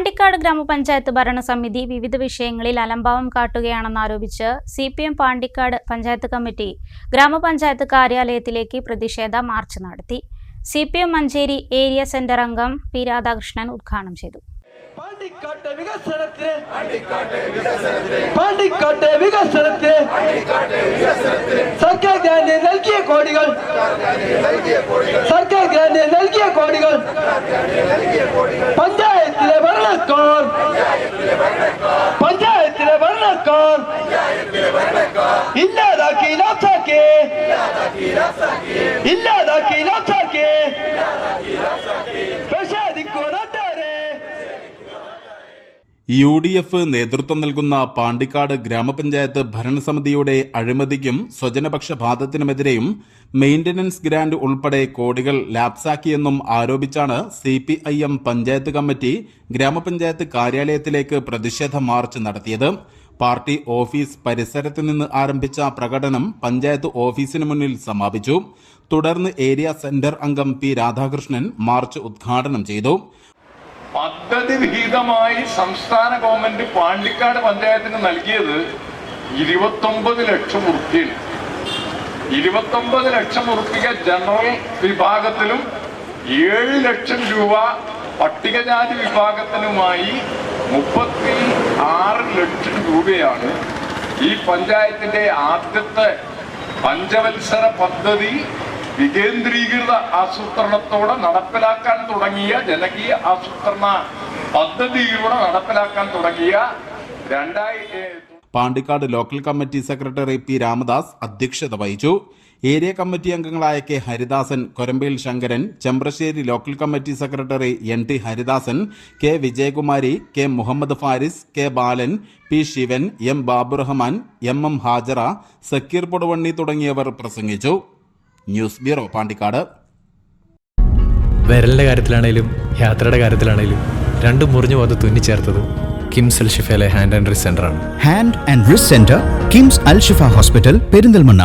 പാണ്ടിക്കാട് ഗ്രാമപഞ്ചായത്ത് ഭരണസമിതി വിവിധ വിഷയങ്ങളിൽ അലംഭാവം കാട്ടുകയാണെന്നാരോപിച്ച് C P M Pandikkad panchayat committee grama panchayat കാര്യാലയത്തിലേക്ക് പ്രതിഷേധ മാർച്ച് നടത്തി. C P M Manjeri area centre അംഗം പി രാധാകൃഷ്ണൻ ഉദ്ഘാടനം ചെയ്തു പാണ്ടിക്കാട്ടെ വികസനത്തിന് സർക്കാർ ഗ്രാന്റ് നൽകിയ കോടികൾ സർക്കാർ ഗ്രാന്റ് നൽകിയ കോടികൾ പഞ്ചായത്തിലെ ഭരണക്കാർ പഞ്ചായത്തിലെ ഭരണക്കാർ ഇല്ലാതാക്കി ഇല്ലാതാക്കി. യു ഡി എഫ് നേതൃത്വം നൽകുന്ന പാണ്ടിക്കാട് ഗ്രാമപഞ്ചായത്ത് ഭരണസമിതിയുടെ അഴിമതിക്കും സ്വജനപക്ഷപാതത്തിനുമെതിരെയും മെയിന്റനൻസ് ഗ്രാന്റ് ഉൾപ്പെടെ കോടികൾ ലാപ്സാക്കിയെന്നും ആരോപിച്ചാണ് C P I M panchayat committee grama panchayat കാര്യാലയത്തിലേക്ക് പ്രതിഷേധ മാർച്ച് നടത്തിയത്. പാർട്ടി ഓഫീസ് പരിസരത്ത് നിന്ന് ആരംഭിച്ച പ്രകടനം പഞ്ചായത്ത് ഓഫീസിന് മുന്നിൽ സമാപിച്ചു. തുടർന്ന് ഏരിയ സെന്റർ അംഗം പി രാധാകൃഷ്ണൻ മാർച്ച് ഉദ്ഘാടനം ചെയ്തു. പദ്ധതി വിഹിതമായി സംസ്ഥാന ഗവൺമെന്റ് പാണ്ടിക്കാട് പഞ്ചായത്തിന് നൽകിയത് ഇരുപത്തൊമ്പത് ലക്ഷം ഉറുപ്പിയാണ്. ഇരുപത്തൊമ്പത് ലക്ഷം ഉറുപ്പിക ജനറൽ വിഭാഗത്തിലും ഏഴ് ലക്ഷം രൂപ പട്ടികജാതി വിഭാഗത്തിനുമായി മുപ്പത്തി ആറ് ലക്ഷം രൂപയാണ് ഈ പഞ്ചായത്തിന്റെ ആദ്യത്തെ പഞ്ചവത്സര പദ്ധതി വികേന്ദ്രീകൃത ആസൂത്രണത്തോടെ നടപ്പിലാക്കാൻ തുടങ്ങിയ ജനകീയ ആസൂത്രണ പദ്ധതിയിലൂടെ നടപ്പിലാക്കാൻ തുടങ്ങിയ രണ്ടായി Pandikkad local committee secretary P Ramadas അധ്യക്ഷത വഹിച്ചു. ഏരിയ കമ്മിറ്റി അംഗങ്ങളായ K Haridasan Korambayil Sankaran Chembrasseri local committee secretary N T Haridasan K Vijayakumari K Muhammad Faris K Balan P Sivan M Baburahman M M Hajara Sakkir Poduvanni തുടങ്ങിയവർ പ്രസംഗിച്ചു. News bureau Pandikkad. വിരലിന്റെ കാര്യത്തിലാണേലും യാത്രയുടെ കാര്യത്തിലാണേലും രണ്ടും മുറിഞ്ഞു പോകാതെ തുന്നിച്ചേർത്തത് കിംസ് അൽ ഷിഫയിലെ hand and wrist സെന്ററാണ്. Hand and wrist centre KIMS Al Shifa hospital Perinthalmanna.